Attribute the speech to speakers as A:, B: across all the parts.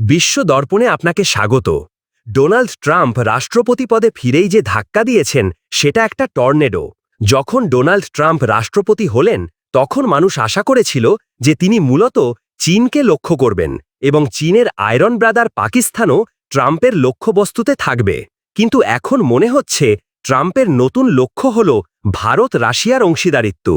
A: বিশ্ব দর্পণে আপনাকে স্বাগত। ডোনাল্ড ট্রাম্প রাষ্ট্রপতি পদে ফিরেই যে ধাক্কা দিয়েছেন, সেটা একটা টর্নেডো। যখন ডোনাল্ড ট্রাম্প রাষ্ট্রপতি হলেন, তখন মানুষ আশা করেছিল যে তিনি মূলত চীনকে লক্ষ্য করবেন এবং চীনের আয়রন ব্রাদার পাকিস্তানও ট্রাম্পের লক্ষ্যবস্তুতে থাকবে। কিন্তু এখন মনে হচ্ছে ট্রাম্পের নতুন লক্ষ্য হল ভারত রাশিয়ার অংশীদারিত্ব।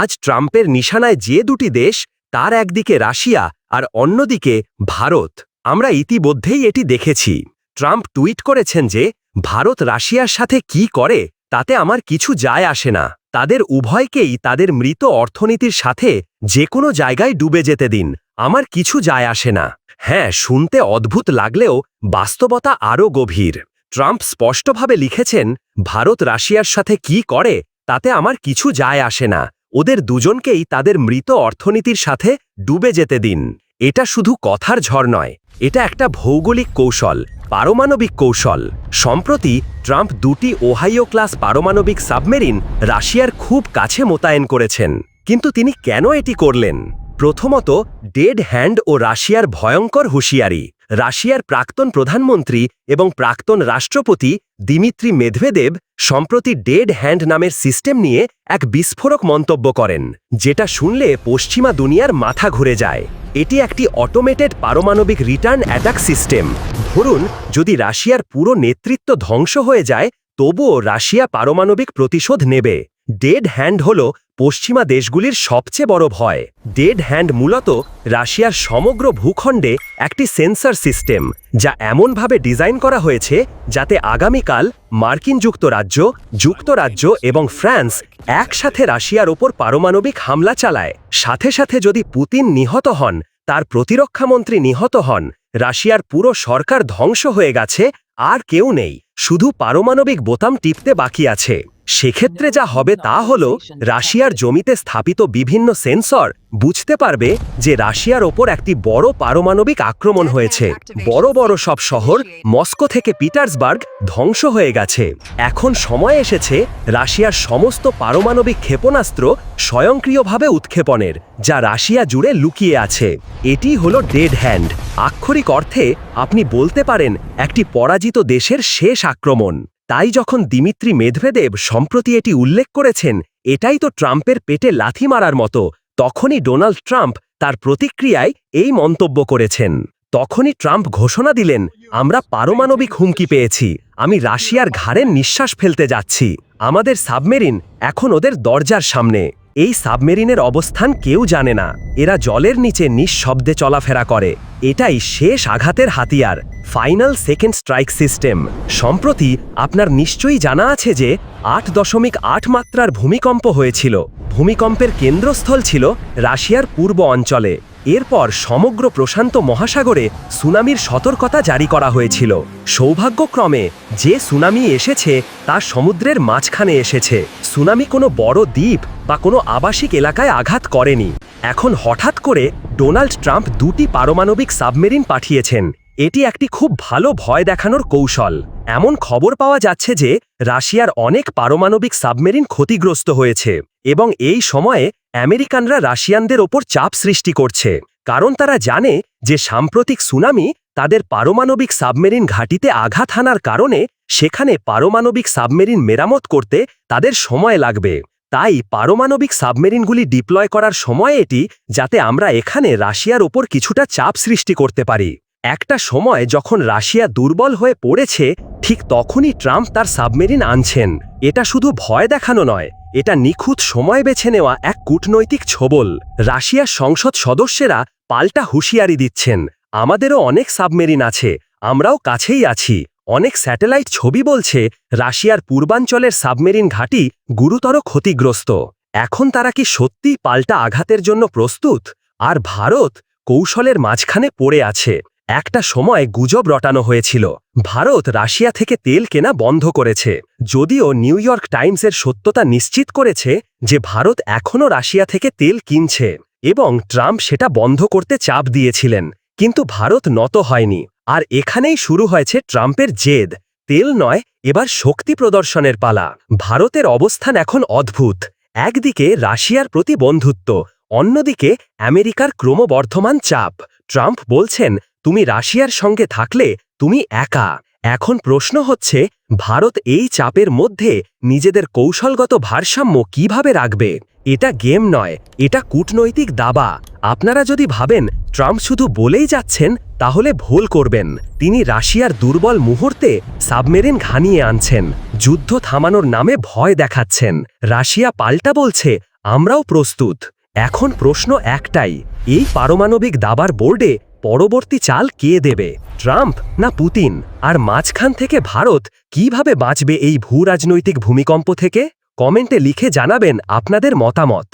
A: আজ ট্রাম্পের নিশানায় যে দুটি দেশ, তার একদিকে রাশিয়া আর অন্যদিকে ভারত। আমরা ইতিমধ্যেই এটি দেখেছি। ট্রাম্প টুইট করেছেন যে, ভারত রাশিয়ার সাথে কি করে, তাতে আমার কিছু যায় আসে না। তাদের উভয়কেই তাদের মৃত অর্থনীতির সাথে যে কোনো জায়গায় ডুবে যেতে দিন। আমার কিছু যায় আসে না। হ্যাঁ শুনতে অদ্ভুত লাগলেও বাস্তবতা আরও গভীর। ট্রাম্প স্পষ্টভাবে লিখেছেন, ভারত রাশিয়ার সাথে কি করে, তাতে আমার কিছু যায় আসে না। ওদের দুজনকেই তাদের মৃত অর্থনীতির সাথে ডুবে যেতে দিন। এটা শুধু কথার ঝড় নয়। এটা একটা ভৌগোলিক কৌশল, পারমাণবিক কৌশল। সম্প্রতি, ট্রাম্প দুটি ওহাইও ক্লাস পারমাণবিক সাবমেরিন রাশিয়ার খুব কাছে মোতায়েন করেছেন। কিন্তু তিনি কেন এটি করলেন? প্রথমত, ডেড হ্যান্ড ও রাশিয়ার ভয়ঙ্কর হুঁশিয়ারি। রাশিয়ার প্রাক্তন প্রধানমন্ত্রী এবং প্রাক্তন রাষ্ট্রপতি দিমিত্রি মেধভেদেব সম্প্রতি ডেড হ্যান্ড নামের সিস্টেম নিয়ে এক বিস্ফোরক মন্তব্য করেন, যেটা শুনলে পশ্চিমা দুনিয়ার মাথা ঘুরে যায়। এটি একটি অটোমেটেড পারমাণবিক রিটার্ন অ্যাটাক সিস্টেম ধরুন, যদি রাশিয়ার পুরো নেতৃত্ব ধ্বংস হয়ে যায়, তবুও রাশিয়া পারমাণবিক প্রতিশোধ নেবে। ডেড হ্যান্ড হল পশ্চিমা দেশগুলির সবচেয়ে বড় ভয়। ডেড হ্যান্ড মূলত রাশিয়ার সমগ্র ভূখণ্ডে একটি সেন্সর সিস্টেম, যা এমনভাবে ডিজাইন করা হয়েছে যাতে আগামীকাল মার্কিন যুক্তরাজ্য যুক্তরাজ্য এবং ফ্রান্স একসাথে রাশিয়ার ওপর পারমাণবিক হামলা চালায়। সাথে সাথে যদি পুতিন নিহত হন, তার প্রতিরক্ষামন্ত্রী নিহত হন, রাশিয়ার পুরো সরকার ধ্বংস হয়ে গেছে, আর কেউ নেই। শুধু পারমাণবিক বোতাম টিপতে বাকি আছে। সেক্ষেত্রে যা হবে তা হল, রাশিয়ার জমিতে স্থাপিত বিভিন্ন সেন্সর বুঝতে পারবে যে রাশিয়ার ওপর একটি বড় পারমাণবিক আক্রমণ হয়েছে। বড় বড় সব শহর মস্কো থেকে পিটার্সবার্গ ধ্বংস হয়ে গেছে। এখন সময় এসেছে রাশিয়ার সমস্ত পারমাণবিক ক্ষেপণাস্ত্র স্বয়ংক্রিয়ভাবে উৎক্ষেপণের, যা রাশিয়া জুড়ে লুকিয়ে আছে। এটি হলো ডেড হ্যান্ড। আক্ষরিক অর্থে আপনি বলতে পারেন, একটি পরাজিত দেশের শেষ আক্রমণ। তাই যখন দিমিত্রি মেধভেদেব সম্প্রতি এটি উল্লেখ করেছেন, এটাই তো ট্রাম্পের পেটে লাথি মারার মতো, তখনই ডোনাল্ড ট্রাম্প তার প্রতিক্রিয়ায় এই মন্তব্য করেছেন। তখনই ট্রাম্প ঘোষণা দিলেন, আমরা পারমাণবিক হুমকি পেয়েছি, আমি রাশিয়ার ঘাড়ের নিঃশ্বাস ফেলতে যাচ্ছি, আমাদের সাবমেরিন এখন ওদের দরজার সামনে। এই সাবমেরিনের অবস্থান কেউ জানে না। এরা জলের নিচে নিঃশব্দে চলাফেরা করে। এটাই শেষ আঘাতের হাতিয়ার, ফাইনাল সেকেন্ড স্ট্রাইক সিস্টেম। সম্প্রতি আপনার নিশ্চয়ই জানা আছে যে, আট দশমিক আট মাত্রার ভূমিকম্প হয়েছিল। ভূমিকম্পের কেন্দ্রস্থল ছিল রাশিয়ার পূর্ব অঞ্চলে। এরপর সমগ্র প্রশান্ত মহাসাগরে সুনামির সতর্কতা জারি করা হয়েছিল। সৌভাগ্যক্রমে যে সুনামি এসেছে, তা সমুদ্রের মাঝখানে এসেছে। সুনামি কোনো বড় দ্বীপ বা কোনো আবাসিক এলাকায় আঘাত করেনি। এখন হঠাৎ করে ডোনাল্ড ট্রাম্প দুটি পারমাণবিক সাবমেরিন পাঠিয়েছেন। এটি একটি খুব ভালো ভয় দেখানোর কৌশল। এমন খবর পাওয়া যাচ্ছে যে, রাশিয়ার অনেক পারমাণবিক সাবমেরিন ক্ষতিগ্রস্ত হয়েছে। এবং এই সময়ে আমেরিকানরা রাশিয়ানদের ওপর চাপ সৃষ্টি করছে, কারণ তারা জানে যে সাম্প্রতিক সুনামি তাদের পারমাণবিক সাবমেরিন ঘাঁটিতে আঘাত হানার কারণে সেখানে পারমাণবিক সাবমেরিন মেরামত করতে তাদের সময় লাগবে। তাই পারমাণবিক সাবমেরিনগুলি ডিপ্লয় করার সময় এটি, যাতে আমরা এখানে রাশিয়ার ওপর কিছুটা চাপ সৃষ্টি করতে পারি। একটা সময় যখন রাশিয়া দুর্বল হয়ে পড়েছে, ঠিক তখনই ট্রাম্প তার সাবমেরিন আনছেন। এটা শুধু ভয় দেখানো নয় এটা নিখুঁত সময় বেছে নেওয়া এক কূটনৈতিক ছবল। রাশিয়ার সংসদ সদস্যেরা পাল্টা হুঁশিয়ারি দিচ্ছেন। আমাদেরও অনেক সাবমেরিন আছে, আমরাও কাছেই আছি। অনেক স্যাটেলাইট ছবি বলছে, রাশিয়ার পূর্বাঞ্চলের সাবমেরিন ঘাঁটি গুরুতর ক্ষতিগ্রস্ত। এখন তারা কি সত্যি পাল্টা আঘাতের জন্য প্রস্তুত? আর ভারত কৌশলের মাঝখানে পড়ে আছে। একটা সময় গুজব রটানো হয়েছিল। ভারত রাশিয়া থেকে তেল কেনা বন্ধ করেছে। যদিও নিউ ইয়র্ক টাইমসের সত্যতা নিশ্চিত করেছে যে ভারত এখনও রাশিয়া থেকে তেল কিনছে এবং ট্রাম্প সেটা বন্ধ করতে চাপ দিয়েছিলেন। কিন্তু ভারত নত হয়নি। আর এখানেই শুরু হয়েছে ট্রাম্পের জেদ। তেল নয়, এবার শক্তি প্রদর্শনের পালা। ভারতের অবস্থান এখন অদ্ভুত। একদিকে রাশিয়ার প্রতি বন্ধুত্ব, অন্যদিকে আমেরিকার ক্রমবর্ধমান চাপ। ট্রাম্প বলছেন তুমি রাশিয়ার সঙ্গে থাকলে তুমি একা। এখন প্রশ্ন হচ্ছে, ভারত এই চাপের মধ্যে নিজেদের কৌশলগত ভারসাম্য কীভাবে রাখবে? এটা গেম নয়, এটা কূটনৈতিক দাবা। আপনারা যদি ভাবেন ট্রাম্প শুধু বলেই যাচ্ছেন, তাহলে ভুল করবেন। তিনি রাশিয়ার দুর্বল মুহূর্তে সাবমেরিন ঘানিয়ে আনছেন, যুদ্ধ থামানোর নামে ভয় দেখাচ্ছেন। রাশিয়া পাল্টা বলছে, আমরাও প্রস্তুত। এখন প্রশ্ন একটাই, এই পারমাণবিক দাবার বোর্ডে পরবর্তী চাল কে দেবে? ট্রাম্প না পুতিন? আর মাঝখান থেকে ভারত কীভাবে বাঁচবে এই ভূরাজনৈতিক ভূমিকম্প থেকে? কমেন্টে লিখে জানাবেন আপনাদের মতামত।